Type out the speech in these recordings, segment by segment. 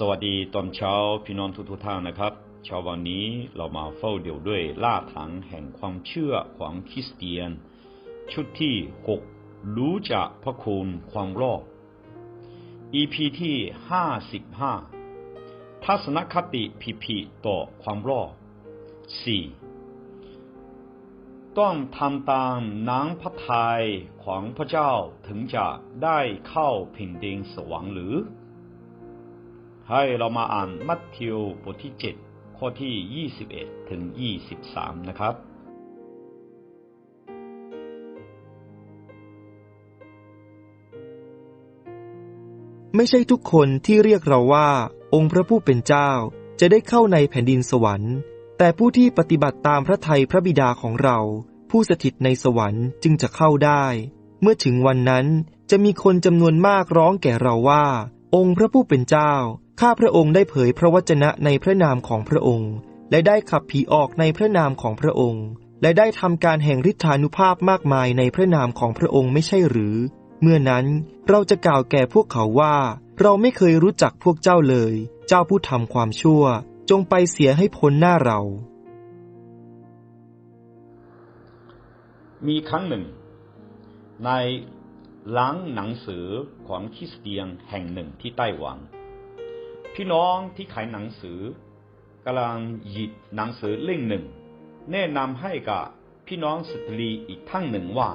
สวัสดีตอนเช้าพี่น้องทุกทุกท่านนะครับ เช้าวันนี้เรามาเฝ้าเดี่ยวด้วยล่าถังแห่งความเชื่อของคริสเตียน ชุดที่ 6 รู้จักพระคุณความรอด EP ที่ 55 ทัศนคติผิดๆต่อความรอด 4 ต้องทำตามน้ำพระทัยของพระเจ้าถึงจะได้เข้าแผ่นดินสวรรค์หรือ ให้เรามาอ่านมัทธิวบทที่ 7 ข้อที่ 21 ถึง 23 นะครับ ไม่ใช่ทุกคนที่เรียกเราว่า องค์พระผู้เป็นเจ้าจะได้เข้าในแผ่นดินสวรรค์ แต่ผู้ที่ปฏิบัติตามพระทัยพระบิดาของเรา ผู้สถิตในสวรรค์จึงจะเข้าได้ เมื่อถึงวันนั้นจะมีคนจำนวนมากร้องแก่เราว่า องค์พระผู้เป็นเจ้า ข้าพระองค์ได้เผยพระวจนะในพระนามของพระองค์ และได้ขับผีออกในพระนามของพระองค์ และได้ทำการแห่งฤทธานุภาพมากมายในพระนามของพระองค์ไม่ใช่หรือ เมื่อนั้นเราจะกล่าวแก่พวกเขาว่า เราไม่เคยรู้จักพวกเจ้าเลย เจ้าผู้ทำความชั่ว จงไปเสียให้พ้นหน้าเรา มีครั้งหนึ่ง ในหลังหนังสือของคริสเตียนแห่งหนึ่งที่ไต้หวัน พี่น้องที่ขายหนังสือกำลังหยิบหนังสือเล่มหนึ่ง แนะนำให้กับพี่น้องสตรีอีกท่านหนึ่งว่า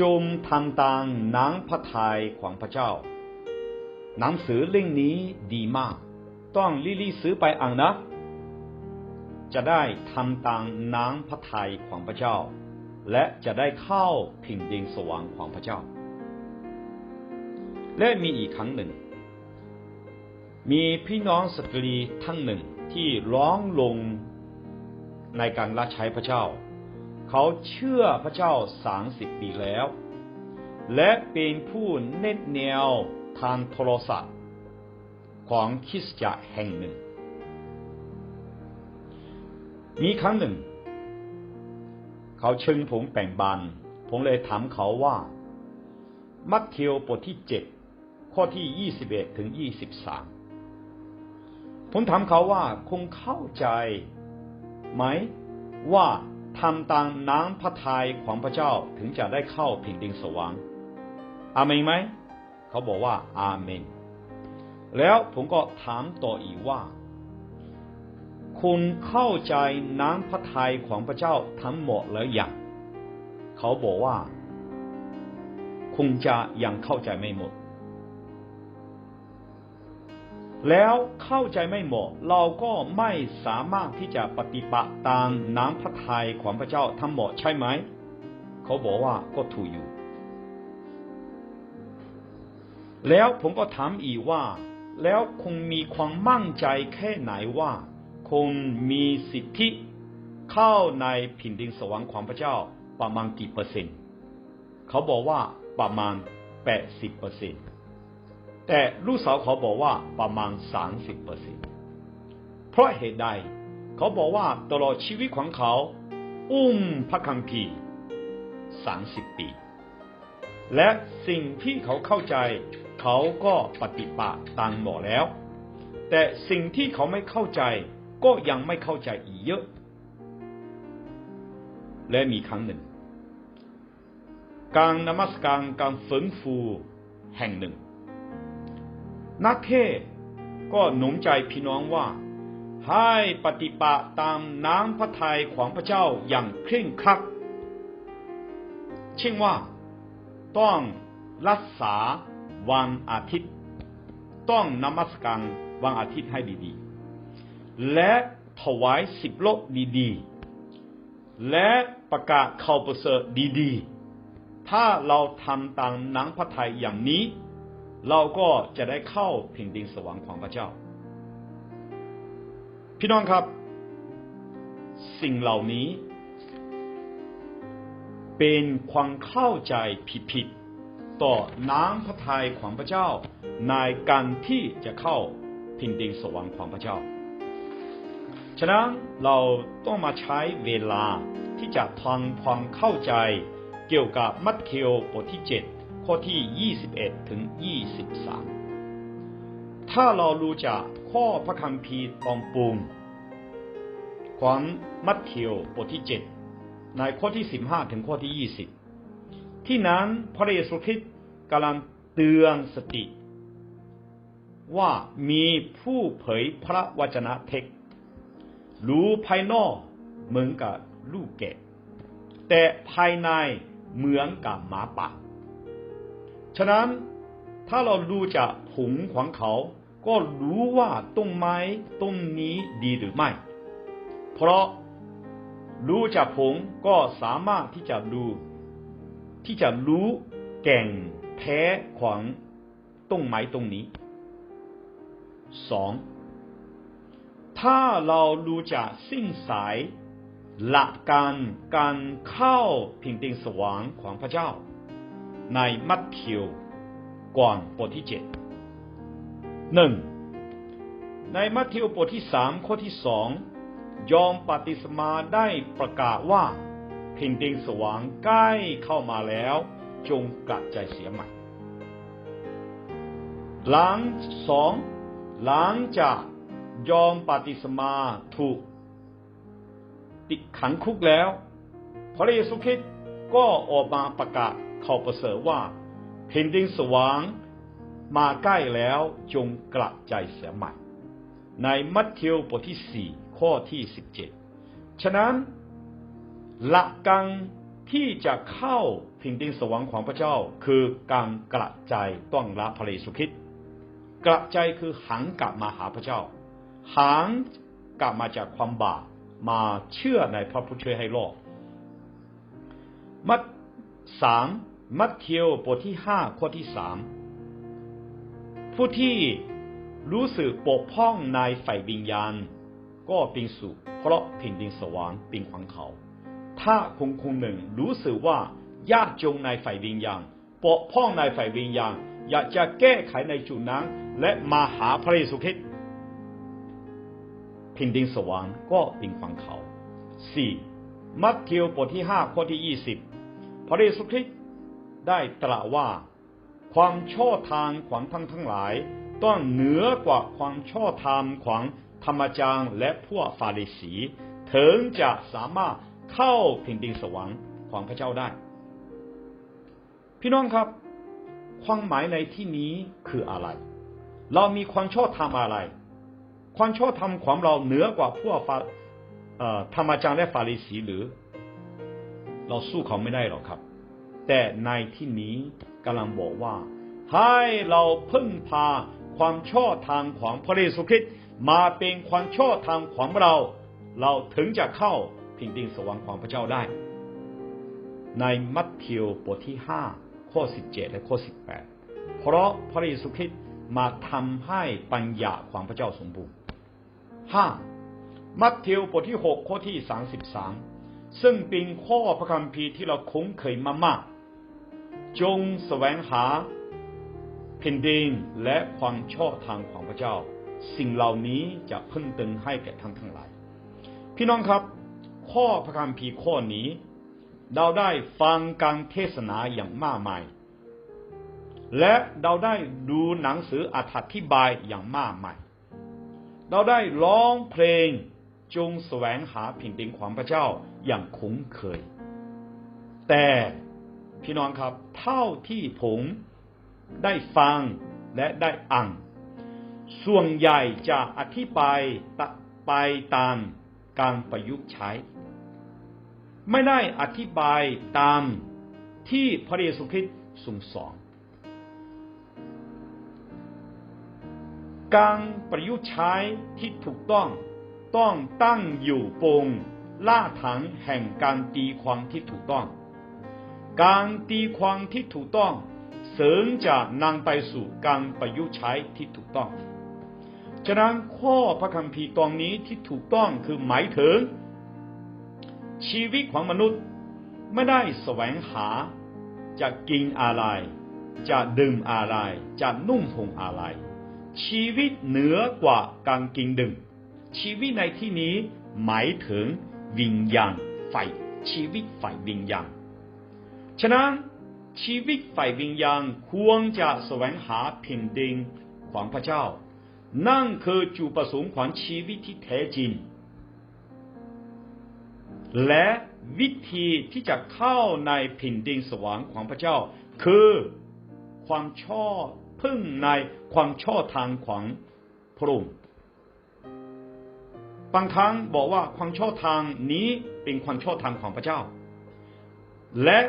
จมทำตามนังพระทัยของพระเจ้า หนังสือเล่มนี้ดีมาก ต้องรีบซื้อไปอ่านนะ จะได้ทำตามน้ำพระทัยของพระเจ้า และจะได้เข้าผิ่งดินสว่างของพระเจ้า และมีอีกครั้งหนึ่ง มีพี่น้องสตรีท่านหนึ่งที่ร้องลงในการรับใช้พระเจ้า เขาเชื่อพระเจ้าสามสิบปีแล้ว และเป็นผู้เน้นแนวทางโทรศัพท์ ของคริสตจักรแห่งหนึ่ง มีครั้งหนึ่ง เขาเชิญผมแบ่งบันผมเลยถามเขาว่า มัทธิวบทที่เจ็ด ข้อที่ยี่สิบเอ็ดถึงยี่สิบสามผมถามเขาว่าคงเข้าใจไหมว่าทำตามน้ำพระทัยของพระเจ้าถึงจะได้เข้าแผ่นดินสวรรค์อาเมนไหม เขาบอกว่าอาเมน แล้วผมก็ถามต่ออีกว่า คุณเข้าใจน้ำพระทัยของพระเจ้าทั้งหมดแล้วยังเขาบอกว่าคงจะยังเข้าใจไม่หมด แล้วเข้าใจไม่หมดเราก็ไม่สามารถที่จะปฏิบัติตามน้ำพระทัยของพระเจ้าทั้งหมดใช่ไหม เขาบอกว่าก็ถูกอยู่ แล้วผมก็ถามอีกว่า แล้วคงมีความมั่นใจแค่ไหนว่า คงมีสิทธิเข้าในผินดินสวรรค์ของพระเจ้าประมาณกี่เปอร์เซ็นต์ เขาบอกว่าประมาณ 80เปอร์เซ็นต์ แต่ลูกสาวเขาบอกว่าประมาณ 30เปอร์เซ็นเพราะเหตุใด เขาบอกว่าตลอดชีวิตของเขา อุ้มพระคัมภีร์30 ปี และสิ่งที่เขาเข้าใจ เขาก็ปฏิบัติตามหมดแล้ว แต่สิ่งที่เขาไม่เข้าใจก็ยังไม่เข้าใจอีกเยอะ และมีครั้งหนึ่ง การนมัสการการฟื้นฟูแห่งหนึ่ง นักเทศก็หนุนใจพี่น้องว่า ให้ปฏิบัติตามน้ำพระทัยของพระเจ้าอย่างเคร่งครัดเช่นว่า ต้องรักษาวันอาทิตย์ ต้องนมัสการวันอาทิตย์ให้ดีๆ และถวายสิบโลกดีๆ และประกาศข่าวประเสริฐดีๆ ถ้าเราทำตามนังพระทัยอย่างนี้ เราก็จะได้เข้าแผ่นดินสวรรค์ของพระเจ้า พี่น้องครับ สิ่งเหล่านี้ เป็นความเข้าใจผิดๆต่อน้ำพระทัยของพระเจ้า ในการที่จะเข้าแผ่นดินสวรรค์ของพระเจ้า ฉะนั้นเราต้องมาใช้เวลาที่จะทำความเข้าใจเกี่ยวกับมัทธิวบทที่7 ข้อที่ 21 ถึง 23 ถ้าเรารู้จักข้อพระคัมภีร์ตองปรุงของมัทธิวบทที่เจ็ดในข้อที่สิบห้าถึงข้อที่ยี่สิบที่นั้นพระเยซูคริสต์กำลังเตือนสติ ว่ามีผู้เผยพระวจนะเท็จรู้ภายนอกเหมือนกับลูกแกะแต่ภายในเหมือนกับหมาป่า ฉะนั้นถ้าเราดูจากผงของเขา ก็รู้ว่าต้นไม้ต้นนี้ดีหรือไม่ เพราะรู้จากผงก็สามารถที่จะดูที่จะรู้แก่งแท้ของต้นไม้ตรงนี้สองถ้าเรารู้จักสิ้นสายหลักการการเข้าพิงดินสว่างของพระเจ้า ในมัทธิวก่อนบทที่เจ็ดหนึ่งในมัทธิวบทที่สามข้อที่สองยอมปฏิสมาได้ประกาศว่าแผ่นดินสว่างใกล้เข้ามาแล้ว จงกลับใจเสียใหม่หลังสองหลังจากยอมปฏิสมาถูก ติดขังคุกแล้ว พระเยซูคริสต์ก็ออกมาประกาศ ข่าวประเสริฐว่าแผ่นดินสว่างมาใกล้แล้วจงกลับใจเสียใหม่ ในมัทธิวบทที่สี่ข้อที่สิบเจ็ดฉะนั้นหลักการที่จะเข้าแผ่นดินสวรรค์ของพระเจ้า คือการกระจายต้องรับพระเยซูคริสต์กระจายคือหันกลับมาหาพระเจ้าหันกลับมาจากความบาปมาเชื่อในพระผู้ช่วยให้รอดมัท สามมัทธิวบทที่ห้าข้อที่สามผู้ที่รู้สึกปกพ้องในฝ่ายวิญญาณ ก็เป็นสุขเพราะแผ่นดินสวรรค์เป็นของเขา ถ้าคงคงหนึ่งรู้สึกว่ายากจงในฝ่ายวิญญาณปกพ้องในฝ่ายวิญญาณ อยากจะแก้ไขในจุดนั้น และมาหาพระเยซูคริสต์แผ่นดินสวรรค์ก็เป็นของเขาสี่มัทธิวบทที่ห้าข้อที่ยี่สิบ พระเยซูคริสต์ได้ตรัสว่า ความชอบธรรมของท่านทั้งหลาย ต้องเหนือกว่าความชอบธรรมของธรรมจารย์และพวกฟาริสีถึงจะสามารถเข้าแผ่นดินสวรรค์ของพระเจ้าได้ พี่น้องครับ ความหมายในที่นี้คืออะไร เรามีความชอบธรรมอะไร ความชอบธรรมของเราเหนือกว่าพวกธรรมจารย์และฟาริสีหรือ เราสู้เขาไม่ได้หรอกครับ แต่ในที่นี้กำลังบอกว่า ให้เราพึ่งพาความชอบธรรมของพระเยซูคริสต์มาเป็นความชอบธรรมของเรา เราถึงจะเข้าพิงดินสวรรค์ของพระเจ้าได้ ในมัทธิวบทที่ห้าข้อสิบเจ็ดและข้อสิบแปดเพราะพระเยซูคริสต์มาทำให้ปัญญาของพระเจ้าสมบูรณ์ห้ามัทธิวบทที่หกข้อที่สามสิบสาม ซึ่งเป็นข้อพระคัมภีร์ที่เราคุ้นเคยมามาก จงแสวงหาแผ่นดินและความชอบธรรมของพระเจ้า สิ่งเหล่านี้จะเพิ่งติมให้แก่ท่านทั้งหลาย พี่น้องครับ ข้อพระคัมภีร์ข้อนี้ เราได้ฟังการเทศนาอย่างมากมาย และเราได้ดูหนังสืออธิบายอย่างมากมาย เราได้ร้องเพลงจงแสวงหาแผ่นดินของพระเจ้า อย่างคุ้นเคย แต่พี่น้องครับ เท่าที่ผมได้ฟังและได้อ่านส่วนใหญ่จะอธิบายไปตามการประยุกต์ใช้ ไม่ได้อธิบายตามที่พระเยซูคริสต์ทรงสอนการประยุกต์ใช้ที่ถูกต้องต้องตั้งอยู่บน ล่าถังแห่งการตีความที่ถูกต้อง การตีความที่ถูกต้องเสริมจะนำไปสู่การประยุกต์ใช้ที่ถูกต้อง ฉะนั้นข้อพระคัมภีร์ตรงนี้ที่ถูกต้องคือหมายถึง ชีวิตของมนุษย์ไม่ได้แสวงหา จะกินอะไร จะดื่มอะไร จะนุ่มห่มอะไร ชีวิตเหนือกว่าการกินดื่มชีวิตในที่นี้หมายถึง วิญญาณฝ่ายชีวิตฝ่ายวิญญาณ ฉะนั้นชีวิตฝ่ายวิญญาณควรจะแสวงหาแผ่นดินของพระเจ้า นั่นคือจุดประสงค์ของชีวิตที่แท้จริง และวิธีที่จะเข้าในแผ่นดินสวรรค์ของพระเจ้า คือความชอบพึ่งในความชอบทางของพระองค์ บางครั้งบอกว่าความชอบทางนี้เป็นความชอบทางของพระเจ้า และ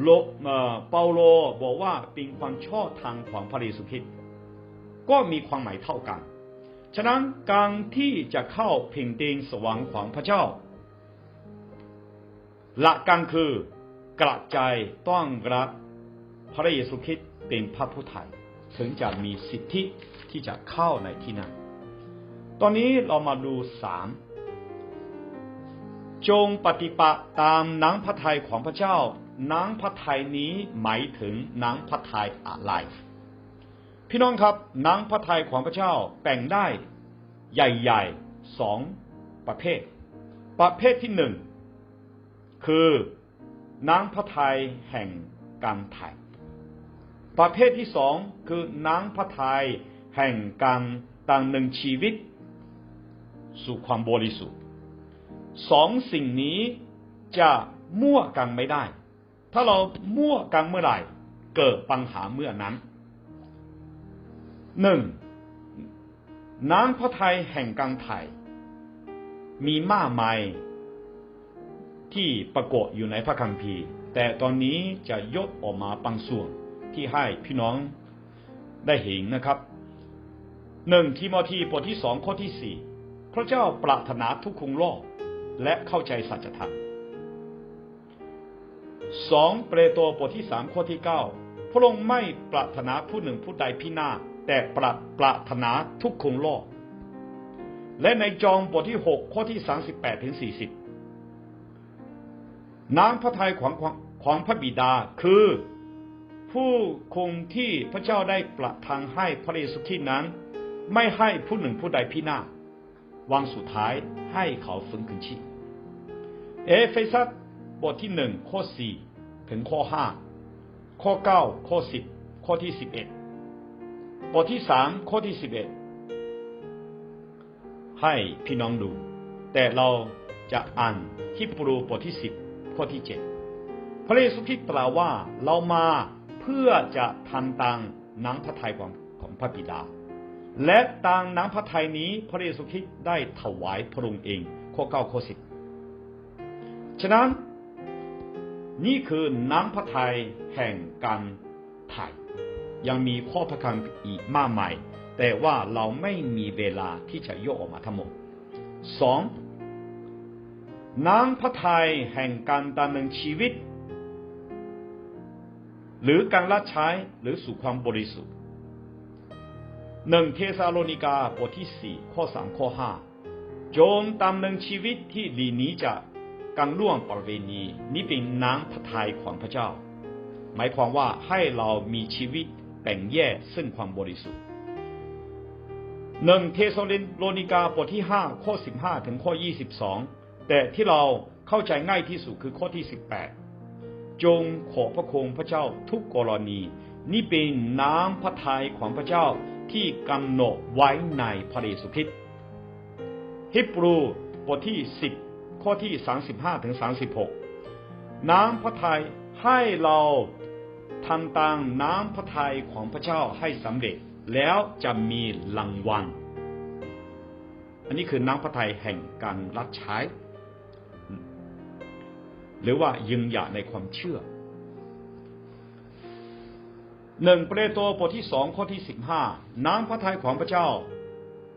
โลเปาโลบอกว่าเป็นความชอบทางของพระเยซูคริสต์ก็มีความหมายเท่ากัน ฉะนั้นการที่จะเข้าแผ่นดินสวรรค์ของพระเจ้าหลักการคือกระจายต้องรับพระเยซูคริสต์เป็นพระผู้ไถ่ถึงจะมีสิทธิที่จะเข้าในที่นั้น ตอนนี้เรามาดูสามจงปฏิบัติตามนังพระทัยของพระเจ้านังพระทัยนี้หมายถึงนังพระทัยอะไร พี่น้องครับนังพระทัยของพระเจ้าแบ่งได้ใหญ่ๆสองประเภท ประเภทที่หนึ่งคือนังพระทัยแห่งการไถ่ประเภทที่สองคือนังพระทัยแห่งการต่างหนึ่งชีวิต สู่ความบริสุทธิ์สองสิ่งนี้จะมั่วกันไม่ได้ ถ้าเรามั่วกันเมื่อไหร่ เกิดปัญหาเมื่อนั้นหนึ่งน้ำพระทัยแห่งกังไถ่มีมากมายที่ปรากฏอยู่ในพระคัมภีร์ แต่ตอนนี้จะยกออกมาบางส่วนที่ให้พี่น้องได้เห็นนะครับหนึ่งทิโมธีบทที่สองข้อที่สี่ ระเจ้าปรารถนาทุกคงโลกและเข้าใจสัจธรรมสองเปโตบทที่สามข้อที่เก้าพระองค์ไม่ปรารถนาผู้หนึ่งผู้ใดพินาศแต่ปรารปรารถนาทุกคงโลกและในจองบทที่หกข้อที่สามสิบแปดถึงสี่สิบน้ำพระทัยของของพระบิดาคือผู้คงที่พระเจ้าได้ประทานให้พระเยซูคริสต์นั้น ไม่ให้ผู้หนึ่งผู้ใดพินาศ วังสุดท้ายให้เขาฟื้นคืนชีพเอเฟซัสบทที่หนึ่งข้อสี่ถึงข้อห้าข้อเก้าข้อสิบข้อที่สิบเอ็ดบทที่สามข้อที่สิบเอ็ดให้พี่น้องดู แต่เราจะอ่านฮิบรูบทที่สิบข้อที่เจ็ดพระเยซูคริสต์กล่าวว่าเรามาเพื่อจะทำตามนังพระทัยของของพระบิดา และต่ามนังพระทัยนี้พระเยซูคริสต์ได้ถวายพระองค์เอง ข้อเก้าข้อสิบฉะนั้นนี่คือน้ำพระทัยแห่งการไถ่ยังมีข้อพระคัมอีกมากมาย แต่ว่าเราไม่มีเวลาที่จะยกออกมาทั้งหมดสองน้ำพระทัยแห่งการดำเนินชีวิต หรือการละใช้หรือสู่ความบริสุทธิ์ หนึ่งเทสาโลนิกาบทที่สี่ข้อสามข้อห้าจงดำเนินชีวิตที่ดีนี้จะการล่วงประเวณีนี้เป็นน้ำพระทัยของพระเจ้า หมายความว่าให้เรามีชีวิตแบ่งแยกซึ่งความบริสุทธิ์หนึ่งเทสโลนิกาบทที่ห้าข้อสิบห้าถึงข้อยี่สิบสองแต่ที่เราเข้าใจง่ายที่สุดคือข้อที่สิบแปดจงขอพระคงพระเจ้าทุกกรณี นี่เป็นน้ำพระทัยของพระเจ้า ที่กำหนดไว้ในพระเยซูคริสต์ฮิบรูบทที่สิบข้อที่สามสิบห้าถึงสามสิบหกน้ำพระทัยให้เราทำตามน้ำพระทัยของพระเจ้าให้สำเร็จแล้วจะมีรางวัล อันนี้คือน้ำพระทัยแห่งการรับใช้ หรือว่ายึงหยาในความเชื่อ หนึ่งเปโตรบทที่สองข้อที่สิบห้าน้ำพระทัยของพระเจ้า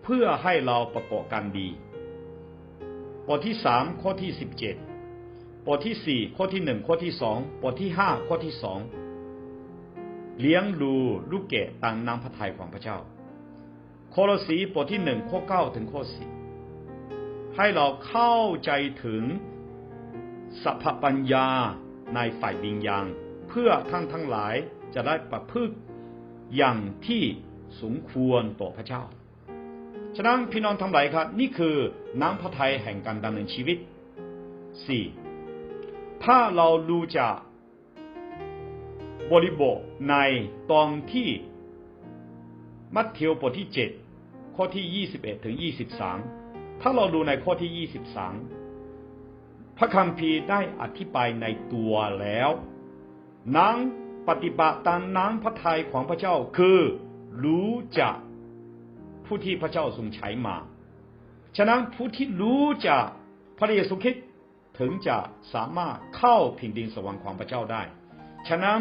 เพื่อให้เราประกอบกันดี บทที่สามข้อที่สิบเจ็ดบทที่สี่ข้อที่หนึ่งข้อที่สองบทที่ห้าข้อที่สองเลี้ยงดูลูกเกดตามน้ำพระทัยของพระเจ้า โคโลสีบทที่หนึ่งข้อเก้าถึงข้อสิบให้เราเข้าใจถึงสัพพปัญญาในฝ่ายวิญญาณเพื่อทั้งทั้งหลาย จะได้ประพฤติอย่างที่สมควรต่อพระเจ้า ฉะนั้นพี่น้องทั้งหลายครับ นี่คือน้ำพระทัยแห่งการดำเนินชีวิต 4. ถ้าเรารู้จักบริบทในตอนที่มัทธิวบทที่เจ็ดข้อที่ยี่สิบเอ็ดถึงยี่สิบสามถ้าเราดูในข้อที่ยี่สิบสามพระคัมภีร์ได้อธิบายในตัวแล้วนาง ปฏิบัติตามน้ำพระทัยของพระเจ้าคือรู้จักผู้ที่พระเจ้าทรงใช้มา ฉะนั้นผู้ที่รู้จักพระเยซูคริสต์ถึงจะสามารถเข้าแผ่นดินสวรรค์ของพระเจ้าได้ ฉะนั้น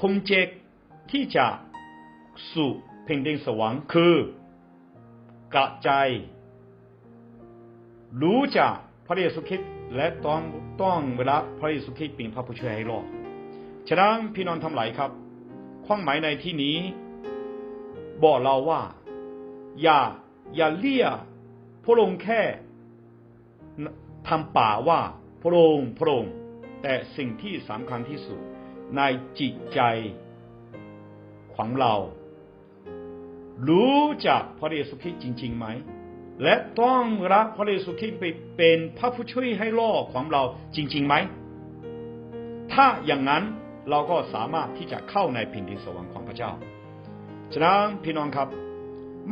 คงเจกที่จะสู่แผ่นดินสวรรค์คือกระจายรู้จักพระเยซูคริสต์และต้องต้องเวลาพระเยซูคริสต์เป็นพระผู้ช่วยให้รอด ฉะนั้นพี่น้องทำหลายครับ ความหมายในที่นี้ บอกเราว่า อย่า อย่าเรียพระองค์แค่ทำป่าว่าพระองค์พระองค์แต่สิ่งที่สำคัญที่สุด ในจิตใจของเรา รู้จักพระเยซูคริสต์จริงๆไหม และต้องรับพระเยซูคริสต์ไปเป็นพระผู้ช่วยให้รอดของเราจริงๆไหม ถ้าอย่างนั้น เราก็สามารถที่จะเข้าในแผ่นดินสวรรค์ของพระเจ้า ฉะนั้นพี่น้องครับ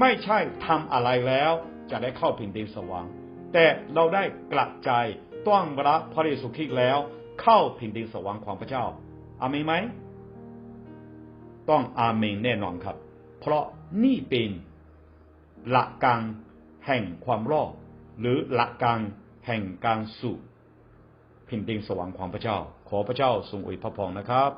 ไม่ใช่ทำอะไรแล้วจะได้เข้าแผ่นดินสวรรค์ แต่เราได้กลับใจต้องรับพระเยซูคริสต์แล้ว เข้าแผ่นดินสวรรค์ของพระเจ้า อาเมนไหม ต้องอาเมนแน่นอนครับ เพราะนี่เป็นหลักการแห่งความรอดหรือหลักการแห่งการสู่ พินดิงสวรรค์ของพระเจ้า ขอพระเจ้าทรงอวยพระพรนะครับ